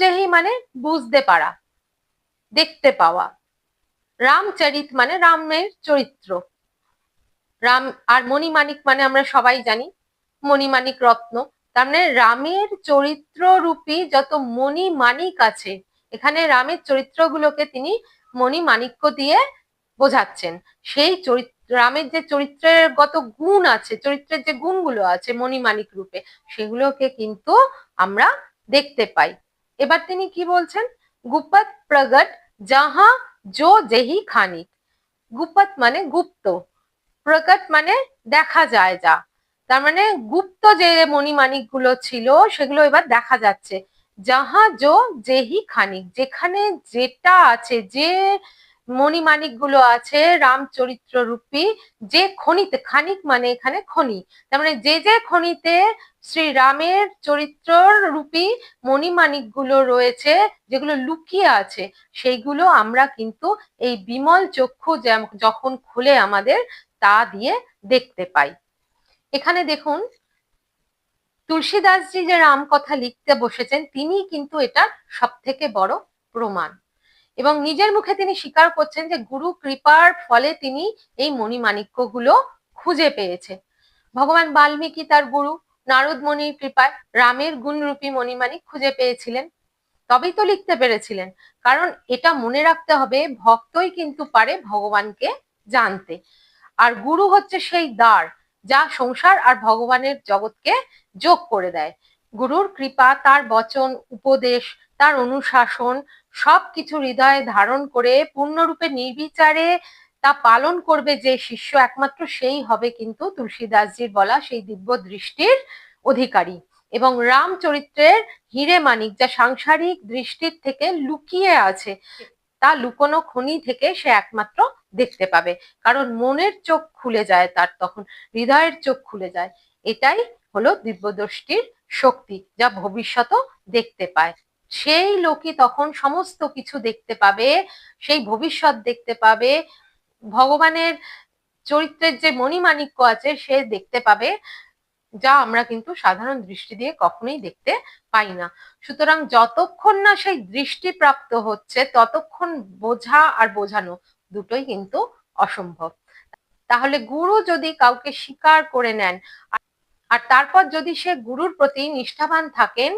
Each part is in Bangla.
যেহি মানে বুঝতে পারা, দেখতে পাওয়া। রামচরিত মানে রামের চরিত্র। রাম আর মণিমাণিক মানে আমরা সবাই জানি, মণিমাণিক রত্ন। তার মানে রামের চরিত্র রূপী যত মণিমাণিক আছে, এখানে রামের চরিত্রগুলোকে তিনি মণিমাণিক্য দিয়ে বোঝাচ্ছেন। সেই চরিত্র রামের যে চরিত্রের গত গুণ আছে, চরিত্রের যে গুণগুলো আছে মণিমাণিক রূপে, সেগুলোকে কিন্তু আমরা দেখতে পাই। এবার তিনি কি বলছেন? গুপত প্রগট যাহা জো যেহি খানিক। গুপত মানে গুপ্ত। প্রকট মানে দেখা যায় যা। তার মানে গুপ্ত যে মণিমাণিকগুলো ছিল, সেগুলো এবার দেখা যাচ্ছে। যাহা জো যেহি খানিক, যেখানে যেটা আছে, যে মণিমাণিকগুলো আছে রামচরিত্র রূপী যে খনিতে, খানিক মানে এখানে খনি। তার মানে যে যে খনিতে শ্রী রামের চরিত্র রূপী মণিমাণিকগুলো রয়েছে, যেগুলো লুকিয়ে আছে, সেইগুলো আমরা কিন্তু এই বিমল চক্ষু যখন খুলে আমাদের তা দিয়ে দেখতে পাই। এখানে দেখুন, তুলসীদাসজি যে রাম কথা লিখতে বসেছেন তিনি কিন্তু এটা সব থেকে বড় প্রমাণ। এবং নিজের মুখে তিনি স্বীকার করছেন যে গুরু কৃপার ফলে তিনি এই মণিমাণিক্যগুলো খুঁজে পেয়েছে। ভগবান বাল্মীকি তার গুরু নারদ মণির কৃপায় রামের গুণরূপী মণিমাণিক খুঁজে পেয়েছিলেন। তবেই তো লিখতে পেরেছিলেন, কারণ এটা মনে রাখতে হবে ভক্তই কিন্তু পারে ভগবানকে জানতে। আর গুরু হচ্ছে সেই দ্বার যা সংসার আর ভগবানের জগৎকে যোগ করে দেয়। গুরুর কৃপা, তার বচন, উপদেশ, তার অনুশাসন সবকিছু হৃদয়ে ধারণ করে পূর্ণরূপে নির্বিচারে তা পালন করবে যে শিষ্য, একমাত্র সেই হবে কিন্তু তুলসীদাসজির বলা সেই দিব্য দৃষ্টির অধিকারী। এবং রাম চরিত্রের হিরে মানিক, যা সাংসারিক দৃষ্টির থেকে লুকিয়ে আছে, তা লুকোনো খনি থেকে সে একমাত্র দেখতে পাবে। কারণ মনের চোখ খুলে যায় তার তখন, হৃদয়ের চোখ খুলে যায়। এটাই হলো দিব্যদৃষ্টির শক্তি, যা ভবিষ্যৎ দেখতে পায়। সেই লোকই তখন সমস্ত কিছু দেখতে পাবে, সেই ভবিষ্যৎ দেখতে পাবে, ভগবানের চরিত্রের যে মণিমাণিক্য আছে সে দেখতে পাবে, যা আমরা কিন্তু সাধারণ দৃষ্টি দিয়ে কখনোই দেখতে পাই না। সুতরাং যতক্ষণ না সেই দৃষ্টি প্রাপ্ত হচ্ছে, ততক্ষণ বোঝা আর বোঝানো দুটোই কিন্তু অসম্ভব। তাহলে গুরু যদি কাউকে স্বীকার করে নেন, আর তারপর যদি সে গুরুর প্রতি নিষ্ঠাবান থাকেন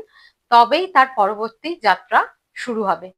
তবেই তার পরবর্তী যাত্রা শুরু হবে।